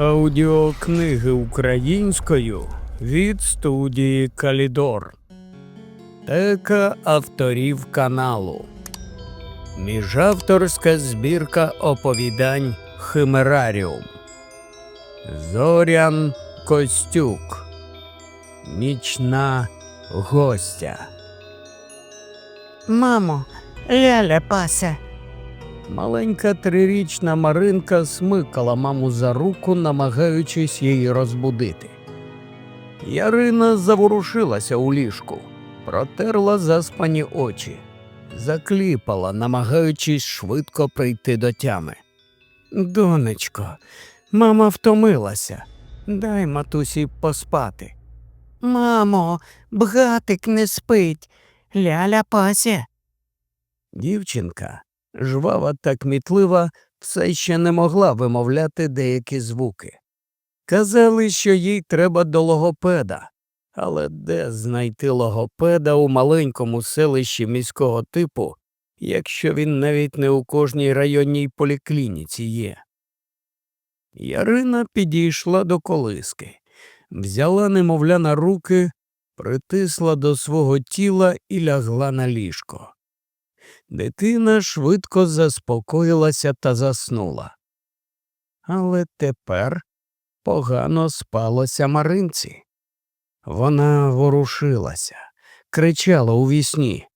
Аудіокниги українською від студії Калідор. Тека авторів каналу. Міжавторська збірка оповідань Химераріум. Зорян Костюк. Нічна гостя. Мамо, ляля пася. Маленька трирічна Маринка смикала маму за руку, намагаючись її розбудити. Ярина заворушилася у ліжку, протерла заспані очі, закліпала, намагаючись швидко прийти до тями. Донечко, мама втомилася. Дай матусі поспати. Мамо, бгатик не спить. Ляля пася. Дівчинка, жвава та кмітлива, все ще не могла вимовляти деякі звуки. Казали, що їй треба до логопеда, але де знайти логопеда у маленькому селищі міського типу, якщо він навіть не у кожній районній поліклініці є? Ярина підійшла до колиски, взяла немовля на руки, притисла до свого тіла і лягла на ліжко. Дитина швидко заспокоїлася та заснула. Але тепер погано спалося Маринці. Вона ворушилася, кричала у вісні,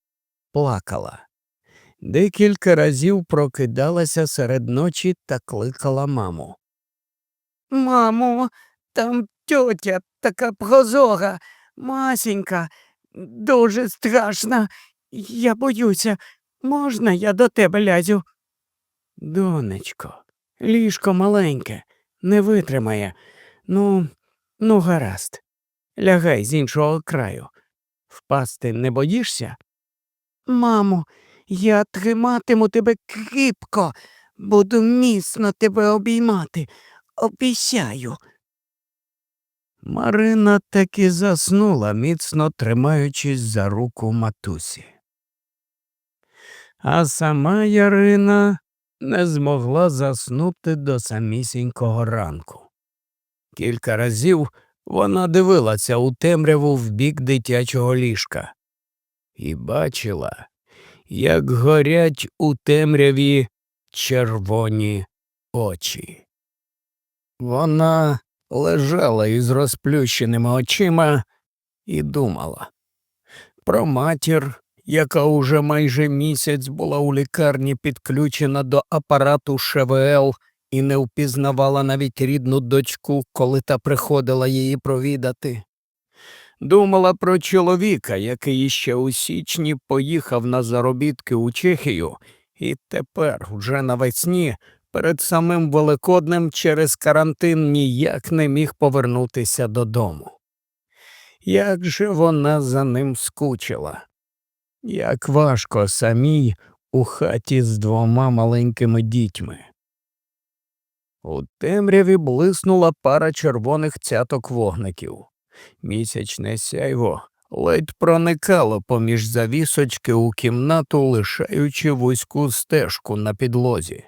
плакала. Декілька разів прокидалася серед ночі та кликала маму. Мамо, там тьотя така прозора, масенька, дуже страшна. Я боюся, можна я до тебе лязю? Донечко, ліжко маленьке, не витримає. Ну, ну, гаразд. Лягай з іншого краю. Впасти не боїшся? Мамо, я триматиму тебе кріпко, буду міцно тебе обіймати. Обіцяю. Марина таки заснула, міцно тримаючись за руку матусі. А сама Ярина не змогла заснути до самісінького ранку. Кілька разів вона дивилася у темряву в бік дитячого ліжка і бачила, як горять у темряві червоні очі. Вона лежала із розплющеними очима і думала про матір, яка уже майже місяць була у лікарні підключена до апарату ШВЛ і не впізнавала навіть рідну дочку, коли та приходила її провідати. Думала про чоловіка, який іще у січні поїхав на заробітки у Чехію, і тепер, уже навесні, перед самим Великоднем через карантин ніяк не міг повернутися додому. Як же вона за ним скучила, як важко самій у хаті з двома маленькими дітьми. У темряві блиснула пара червоних цяток вогників. Місячне сяйво ледь проникало поміж завісочки у кімнату, лишаючи вузьку стежку на підлозі.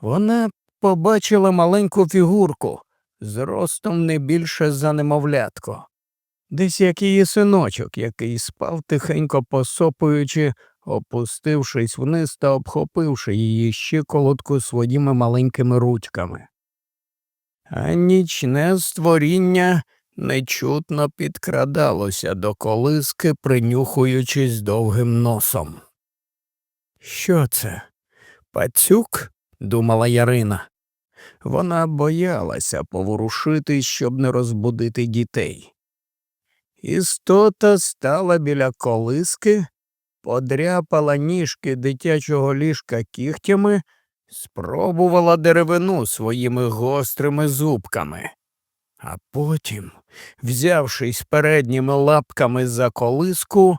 Вона побачила маленьку фігурку зростом не більше за немовлятко, десь як її синочок, який спав тихенько посопуючи, опустившись вниз та обхопивши її щиколотку своїми маленькими ручками. А нічне створіння нечутно підкрадалося до колиски, принюхуючись довгим носом. Що це? Пацюк? думала Ярина. Вона боялася поворушитись, щоб не розбудити дітей. Істота стала біля колиски, подряпала ніжки дитячого ліжка кігтями, спробувала деревину своїми гострими зубками, а потім, взявшись передніми лапками за колиску,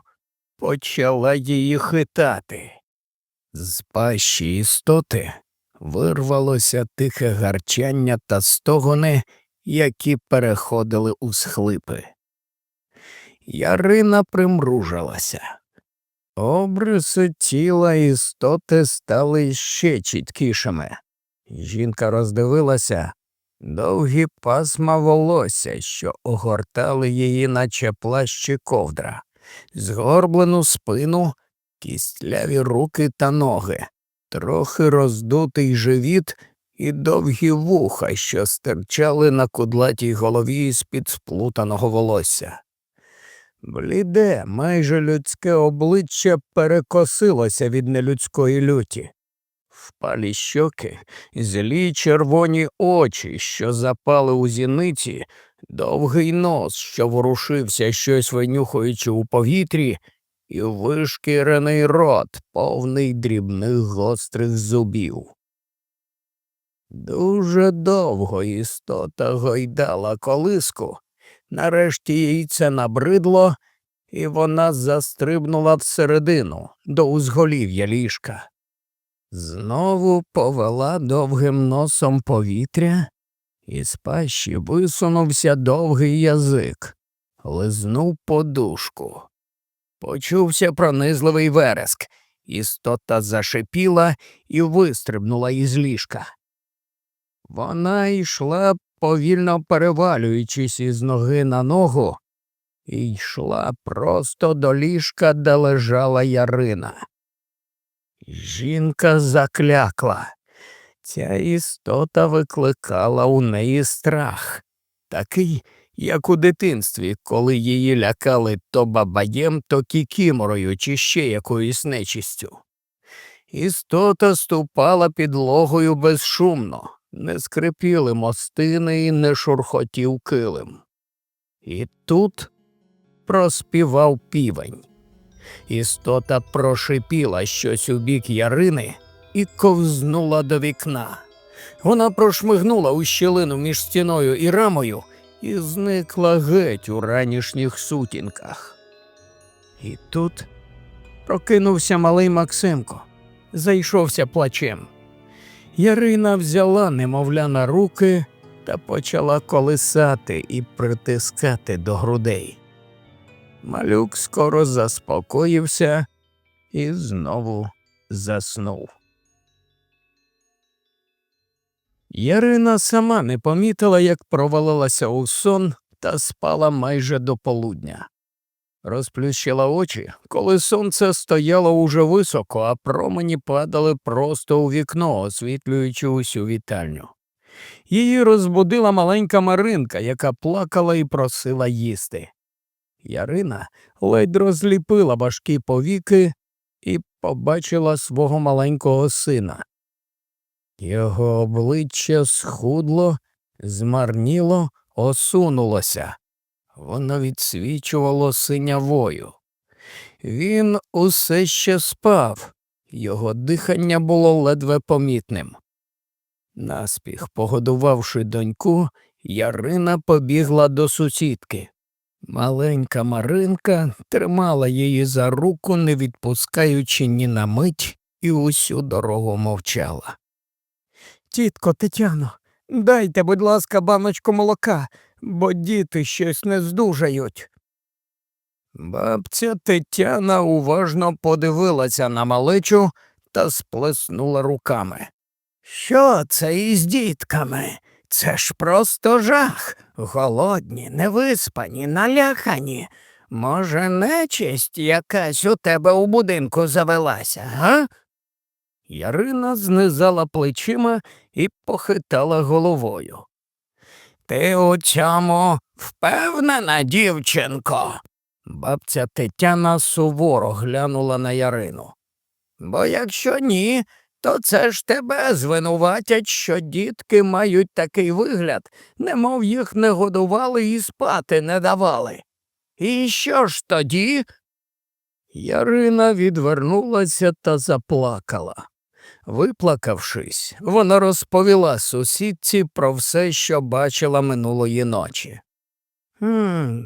почала її хитати. З пащі істоти вирвалося тихе гарчання та стогони, які переходили у схлипи. Ярина примружилася. Обриси тіла істоти стали ще чіткішими. Жінка роздивилася довгі пасма волосся, що огортали її, наче плащ чи ковдра, згорблену спину, кістляві руки та ноги, трохи роздутий живіт і довгі вуха, що стирчали на кудлатій голові з-під сплутаного волосся. Бліде, майже людське обличчя перекосилося від нелюдської люті. Впалі щоки, злі червоні очі, що запали у зіниці, довгий нос, що ворушився, щось винюхуючи у повітрі, і вишкірений рот, повний дрібних гострих зубів. Дуже довго істота гойдала колиску, нарешті їй це набридло, і вона застрибнула всередину до узголів'я ліжка. Знову повела довгим носом повітря, і з пащі висунувся довгий язик, лизнув подушку. Почувся пронизливий вереск. Істота зашипіла і вистрибнула із ліжка. Вона йшла, повільно перевалюючись із ноги на ногу, і йшла просто до ліжка, де лежала Ярина. Жінка заклякла. Ця істота викликала у неї страх, такий, як у дитинстві, коли її лякали то бабаєм, то кікіморою чи ще якоюсь нечистю. Істота ступала підлогою безшумно, не скрипіли мостини і не шурхотів килим. І тут проспівав півень. Істота прошипіла щось у бік Ярини і ковзнула до вікна. Вона прошмигнула у щілину між стіною і рамою і зникла геть у ранішніх сутінках. І тут прокинувся малий Максимко, зайшовся плачем. Ярина взяла немовля на руки та почала колисати і притискати до грудей. Малюк скоро заспокоївся і знову заснув. Ярина сама не помітила, як провалилася у сон та спала майже до полудня. Розплющила очі, коли сонце стояло уже високо, а промені падали просто у вікно, освітлюючи усю вітальню. Її розбудила маленька Маринка, яка плакала і просила їсти. Ярина ледь розліпила важкі повіки і побачила свого маленького сина. Його обличчя схудло, змарніло, осунулося. Воно відсвічувало синявою. Він усе ще спав, його дихання було ледве помітним. Наспіх, погодувавши доньку, Ярина побігла до сусідки. Маленька Маринка тримала її за руку, не відпускаючи ні на мить, і усю дорогу мовчала. Тітко Тетяно, дайте, будь ласка, баночку молока, бо діти щось не здужають. Бабця Тетяна уважно подивилася на малечу та сплеснула руками. Що це із дітками? Це ж просто жах. Голодні, невиспані, налякані. Може, нечисть якась у тебе у будинку завелася, га? Ярина знизала плечима і похитала головою. Ти у цьому впевнена, дівчинко? Бабця Тетяна суворо глянула на Ярину. Бо якщо ні, то це ж тебе звинуватять, що дітки мають такий вигляд, немов їх не годували і спати не давали. І що ж тоді? Ярина відвернулася та заплакала. Виплакавшись, вона розповіла сусідці про все, що бачила минулої ночі. «Хм,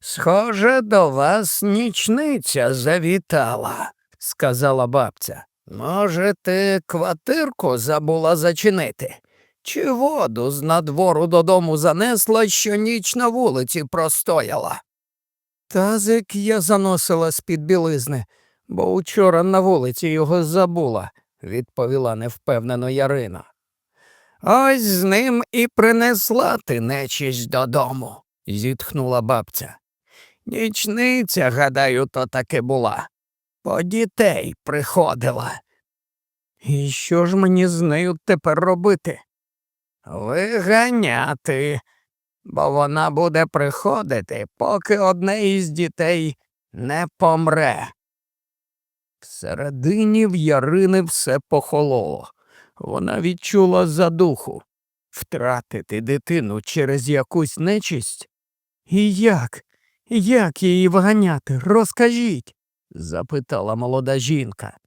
Схоже, до вас нічниця завітала, сказала бабця. Може, ти квартирку забула зачинити? Чи воду з надвору додому занесла, що ніч на вулиці простояла? Тазик я заносила з-під білизни, бо учора на вулиці його забула, відповіла невпевнено Ярина. Ось з ним і принесла ти нечість додому, зітхнула бабця. Нічниця, гадаю, то таки була. По дітей приходила. І що ж мені з нею тепер робити? Виганяти, бо вона буде приходити, поки одне із дітей не помре. Всередині в Ярини все похололо. Вона відчула задуху втратити дитину через якусь нечисть. І як? Як її виганяти? Розкажіть? запитала молода жінка.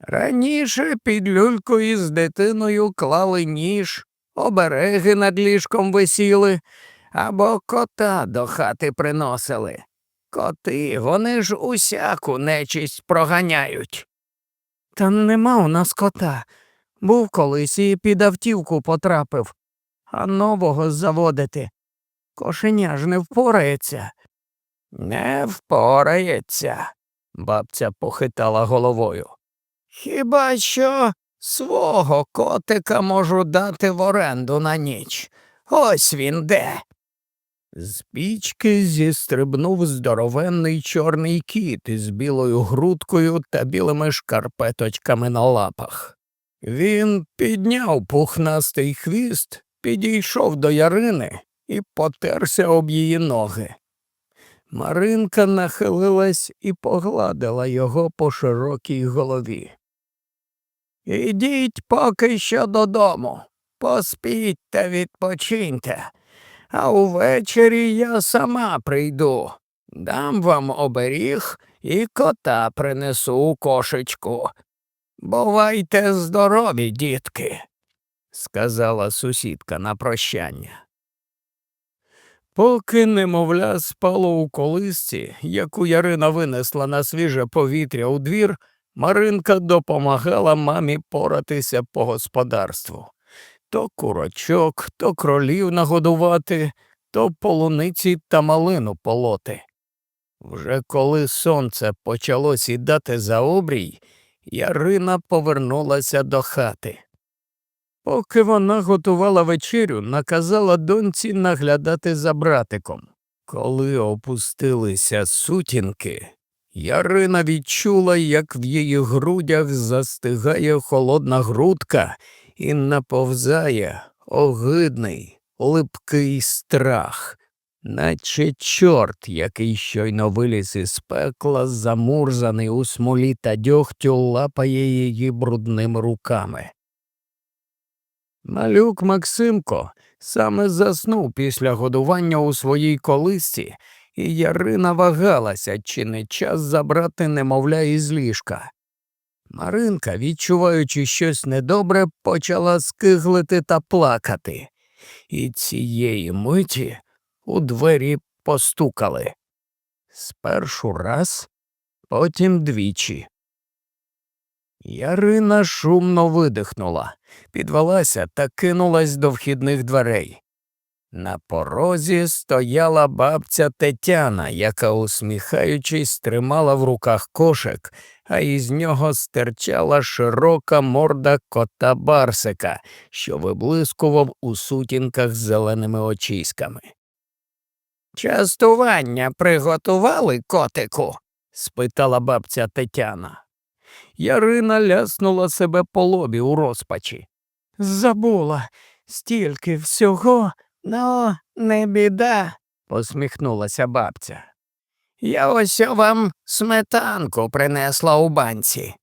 Раніше під люлькою з дитиною клали ніж, обереги над ліжком висіли, або кота до хати приносили. Коти, вони ж усяку нечисть проганяють. Та нема у нас кота. Був колись і під автівку потрапив, а нового заводити. Кошеня ж не впорається. Не впорається, бабця похитала головою. Хіба що свого котика можу дати в оренду на ніч. Ось він де. З пічки зістрибнув здоровенний чорний кіт із білою грудкою та білими шкарпеточками на лапах. Він підняв пухнастий хвіст, підійшов до Ярини і потерся об її ноги. Маринка нахилилась і погладила його по широкій голові. Ідіть поки що додому, поспіть та відпочиньте, а увечері я сама прийду, дам вам оберіг і кота принесу у кошечку. Бувайте здорові, дітки, сказала сусідка на прощання. Поки немовля спало у колисці, яку Ярина винесла на свіже повітря у двір, Маринка допомагала мамі поратися по господарству. То курочок, то кролів нагодувати, то полуниці та малину полоти. Вже коли сонце почало сідати за обрій, Ярина повернулася до хати. Поки вона готувала вечерю, наказала доньці наглядати за братиком. Коли опустилися сутінки, Ярина відчула, як в її грудях застигає холодна грудка і наповзає огидний, липкий страх, наче чорт, який щойно виліз із пекла, замурзаний у смолі та дьогтю, лапає її брудними руками. Малюк Максимко саме заснув після годування у своїй колисці, і Ярина вагалася, чи не час забрати немовля із ліжка. Маринка, відчуваючи щось недобре, почала скиглити та плакати. І цієї миті у двері постукали. Спершу раз, потім двічі. Ярина шумно видихнула, підвелася та кинулась до вхідних дверей. На порозі стояла бабця Тетяна, яка, усміхаючись, тримала в руках кошик, а із нього стирчала широка морда кота Барсика, що виблискував у сутінках з зеленими очиськами. Частування приготували котику? спитала бабця Тетяна. Ярина ляснула себе по лобі у розпачі. Забула стільки всього. Ну, не біда, посміхнулася бабця. Я ось вам сметанку принесла у банці.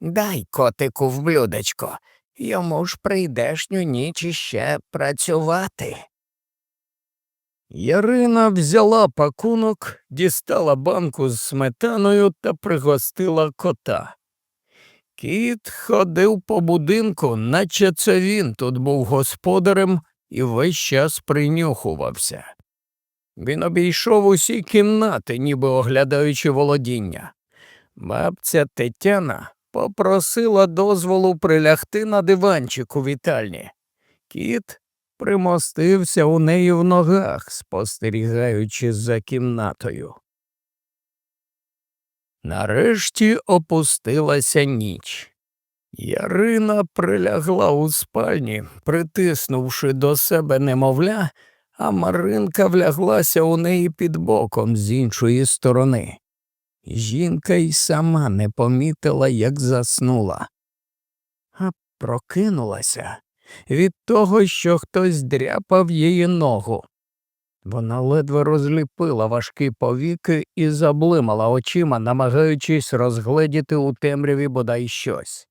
Дай котику в блюдечко, йому ж прийдешню ніч іще працювати. Ярина взяла пакунок, дістала банку з сметаною та пригостила кота. Кіт ходив по будинку, наче це він тут був господарем і весь час принюхувався. Він обійшов усі кімнати, ніби оглядаючи володіння. Бабця Тетяна попросила дозволу прилягти на диванчик у вітальні. Кіт примостився у неї в ногах, спостерігаючи за кімнатою. Нарешті опустилася ніч. Ярина прилягла у спальні, притиснувши до себе немовля, а Маринка вляглася у неї під боком з іншої сторони. Жінка й сама не помітила, як заснула, а прокинулася від того, що хтось дряпав її ногу. Вона ледве розліпила важкі повіки і заблимала очима, намагаючись розгледіти у темряві бодай щось.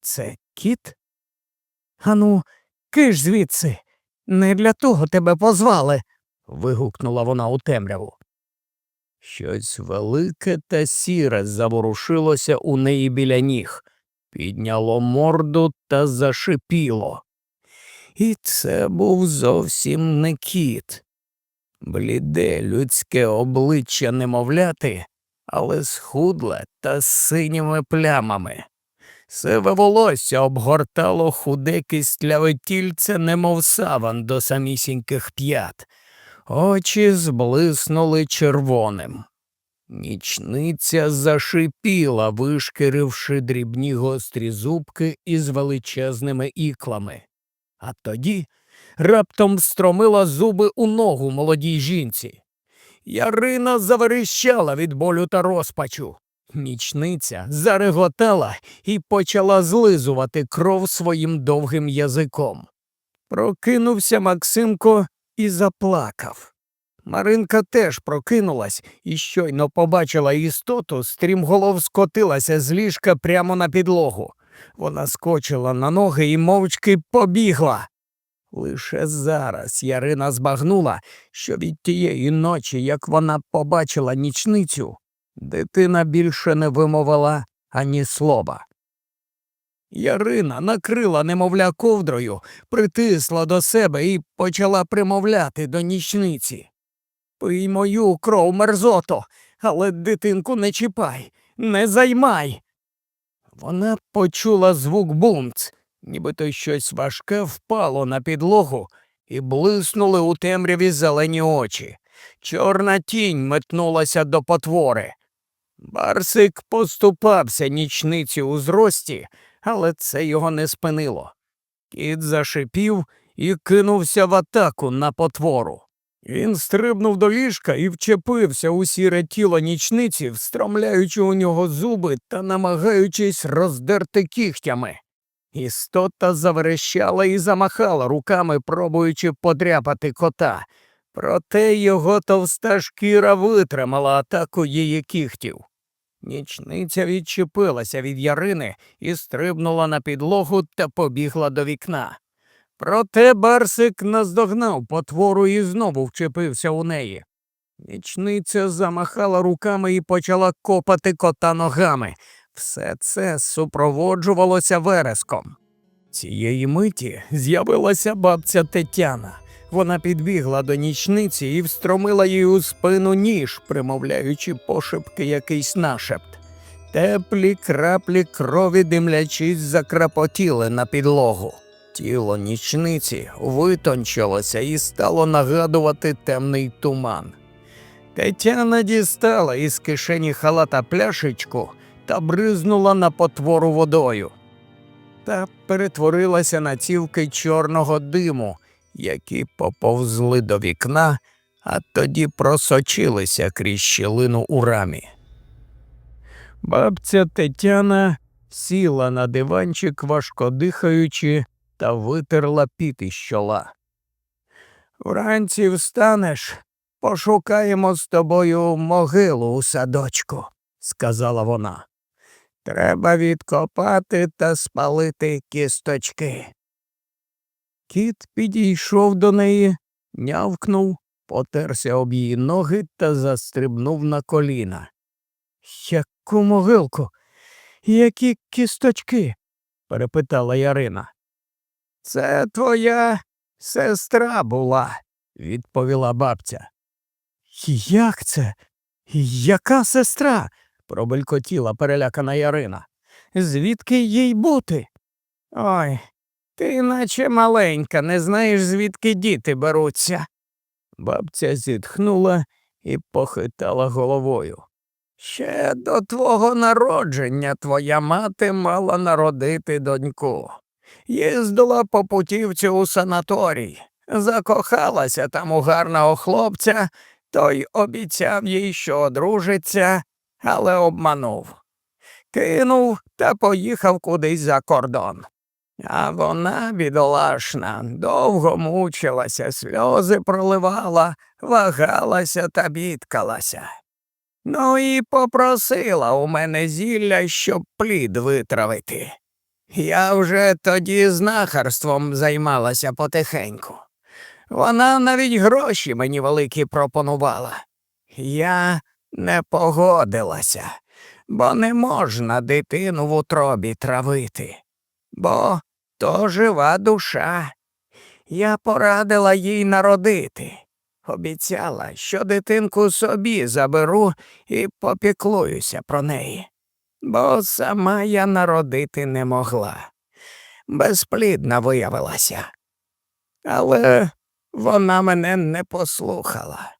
Це кіт? Ану, киш звідси. Не для того тебе позвали. вигукнула вона у темряву. Щось велике та сіре заворушилося у неї біля ніг, підняло морду та зашипіло. І це був зовсім не кіт. Бліде людське обличчя немовляти, але схудле та синіми плямами. Сиве волосся обгортало худе кістляве тільце, немов саван до самісіньких п'ят. Очі зблиснули червоним. Нічниця зашипіла, вишкіривши дрібні гострі зубки із величезними іклами. А тоді раптом встромила зуби у ногу молодій жінці. Ярина заверещала від болю та розпачу. Нічниця зареготала і почала злизувати кров своїм довгим язиком. Прокинувся Максимко і заплакав. Маринка теж прокинулась і щойно побачила істоту, стрімголов скотилася з ліжка прямо на підлогу. Вона скочила на ноги і мовчки побігла. Лише зараз Ярина збагнула, що від тієї ночі, як вона побачила нічницю, дитина більше не вимовила ані слова. Ярина накрила немовля ковдрою, притисла до себе і почала примовляти до нічниці. Пий мою кров мерзото, але дитинку не чіпай, не займай. Вона почула звук бумц, нібито щось важке впало на підлогу і блиснули у темряві зелені очі. Чорна тінь метнулася до потвори. Барсик поступався нічниці у зрості, але це його не спинило. Кіт зашипів і кинувся в атаку на потвору. Він стрибнув до ліжка і вчепився у сіре тіло нічниці, встромляючи у нього зуби та намагаючись роздерти кігтями. Істота заверещала і замахала руками, пробуючи подряпати кота. Проте його товста шкіра витримала атаку її кігтів. Нічниця відчепилася від ярини і стрибнула на підлогу та побігла до вікна. Проте Барсик наздогнав потвору і знову вчепився у неї. Нічниця замахала руками і почала копати кота ногами. Все це супроводжувалося вереском. Цієї миті з'явилася бабця Тетяна. Вона підбігла до нічниці і встромила їй у спину ніж, примовляючи пошепки якийсь нашепт. Теплі краплі крові димлячись закрапотіли на підлогу. Тіло нічниці витончилося і стало нагадувати темний туман. Тетяна дістала із кишені халата пляшечку та бризнула на потвору водою. Та перетворилася на цівки чорного диму, які поповзли до вікна, а тоді просочилися крізь щілину у рамі. Бабця Тетяна сіла на диванчик, важко дихаючи, та витерла піт із чола. Вранці встанеш, пошукаємо з тобою могилу у садочку, сказала вона. Треба відкопати та спалити кісточки. Кіт підійшов до неї, нявкнув, потерся об її ноги та застрибнув на коліна. Яку могилку? Які кісточки? перепитала Ярина. Це твоя сестра була, відповіла бабця. Як це? Яка сестра? пробелькотіла перелякана Ярина. Звідки їй бути? Ой, ти наче маленька, не знаєш, звідки діти беруться. Бабця зітхнула і похитала головою. Ще до твого народження твоя мати мала народити доньку. Їздила по путівці у санаторій, закохалася там у гарного хлопця, той обіцяв їй, що одружиться, але обманув. Кинув та поїхав кудись за кордон. А вона, бідолашна, довго мучилася, сльози проливала, вагалася та бідкалася. Ну і попросила у мене зілля, щоб плід витравити. Я вже тоді знахарством займалася потихеньку. Вона навіть гроші мені великі пропонувала. Я не погодилася, бо не можна дитину в утробі травити, бо то жива душа. Я порадила їй народити. Обіцяла, що дитинку собі заберу і попіклуюся про неї, бо сама я народити не могла. Безплідна виявилася. Але вона мене не послухала.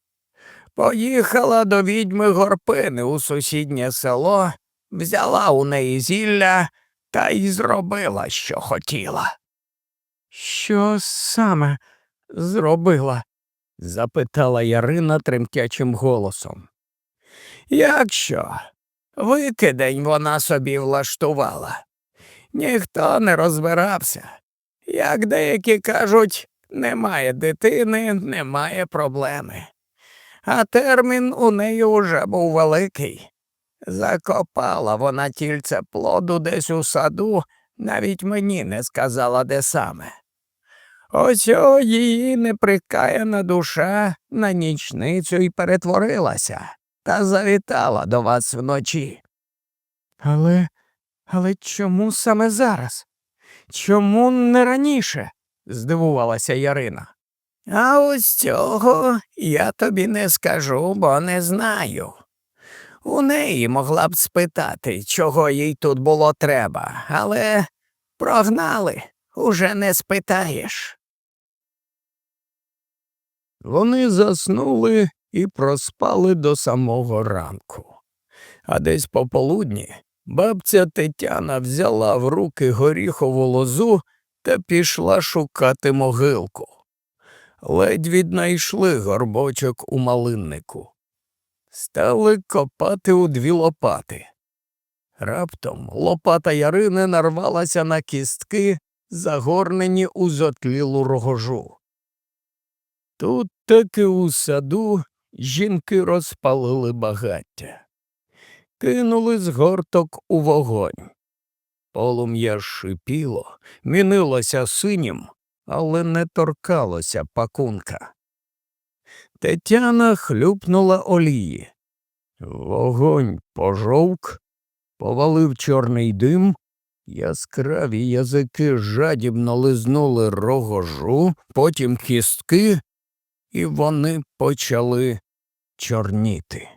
Поїхала до відьми Горпини у сусіднє село, взяла у неї зілля та й зробила, що хотіла. Що саме зробила? запитала Ярина тремтячим голосом. Як що? Викидень вона собі влаштувала. Ніхто не розбирався. Як деякі кажуть, немає дитини, немає проблеми. А термін у неї уже був великий. Закопала вона тільце плоду десь у саду, навіть мені не сказала, де саме. Ось о її неприкаяна душа на нічницю й перетворилася та завітала до вас вночі. Але. Але чому саме зараз? Чому не раніше? здивувалася Ярина. А ось цього я тобі не скажу, бо не знаю. У неї могла б спитати, чого їй тут було треба, але прогнали, уже не спитаєш. Вони заснули і проспали до самого ранку. А десь пополудні бабця Тетяна взяла в руки горіхову лозу та пішла шукати могилку. Ледь віднайшли горбочок у малиннику. Стали копати у дві лопати. Раптом лопата Ярини нарвалася на кістки, загорнені у зотлілу рогожу. Тут таки у саду жінки розпалили багаття, кинули з горток у вогонь. Полум'я шипіло, мінилося синім, але не торкалося пакунка. Тетяна хлюпнула олії. Вогонь пожовк, повалив чорний дим, яскраві язики жадібно лизнули рогожу, потім кістки, і вони почали чорніти.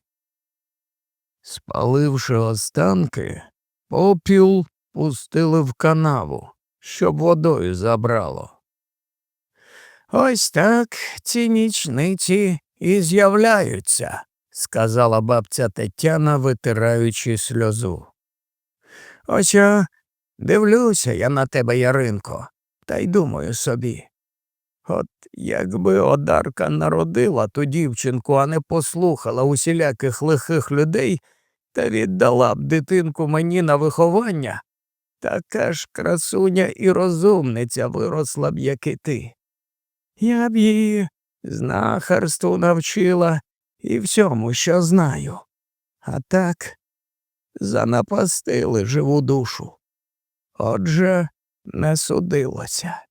Спаливши останки, попіл пустили в канаву, щоб водою забрало. Ось так ці нічниці і з'являються, сказала бабця Тетяна, витираючи сльозу. Ось я дивлюся я на тебе, Яринко, та й думаю собі. От якби одарка народила ту дівчинку, а не послухала усіляких лихих людей та віддала б дитинку мені на виховання, така ж красуня і розумниця виросла б, як і ти. Я б її знахарству навчила і всьому, що знаю. А так занапастили живу душу. Отже, не судилося.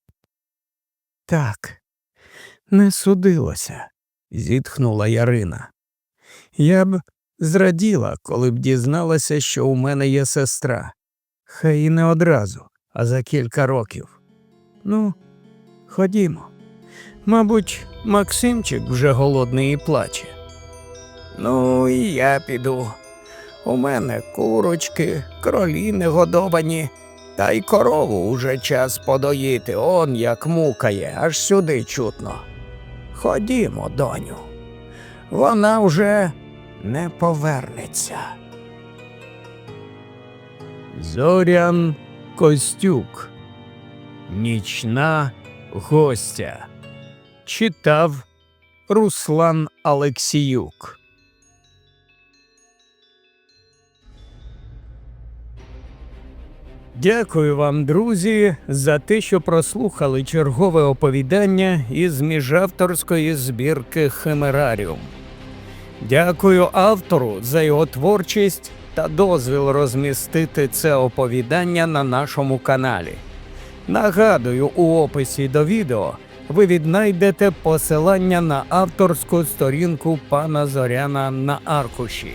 Так, не судилося, зітхнула Ярина. Я б зраділа, коли б дізналася, що у мене є сестра. Хай і не одразу, а за кілька років. Ну, ходімо. Мабуть, Максимчик вже голодний і плаче. Ну, і я піду. У мене курочки, кролі негодовані, та й корову уже час подоїти, он як мукає, аж сюди чутно. Ходімо, доню. Вона вже не повернеться. Зорян Костюк. Нічна гостя. Читав Руслан Алексіюк. Дякую вам, друзі, за те, що прослухали чергове оповідання із міжавторської збірки Химераріум. Дякую автору за його творчість та дозвіл розмістити це оповідання на нашому каналі. Нагадую, у описі до відео ви віднайдете посилання на авторську сторінку пана Зоряна на аркуші.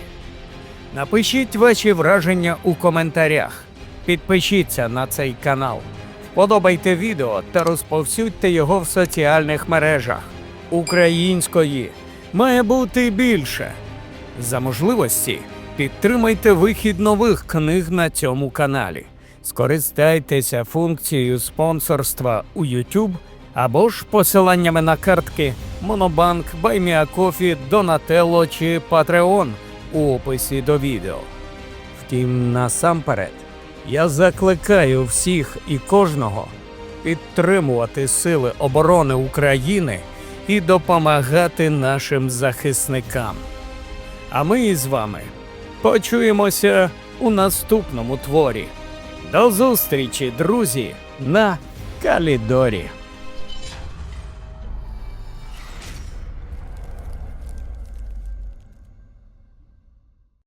Напишіть ваші враження у коментарях. Підпишіться на цей канал, вподобайте відео та розповсюдьте його в соціальних мережах. Української має бути більше. За можливості підтримайте вихід нових книг на цьому каналі. Скористайтеся функцією спонсорства у YouTube або ж посиланнями на картки Монобанк, Байміакофі, Донателло чи Patreon у описі до відео. Втім, насамперед, я закликаю всіх і кожного підтримувати Сили оборони України і допомагати нашим захисникам. А ми із вами почуємося у наступному творі. До зустрічі, друзі, на Калідорі.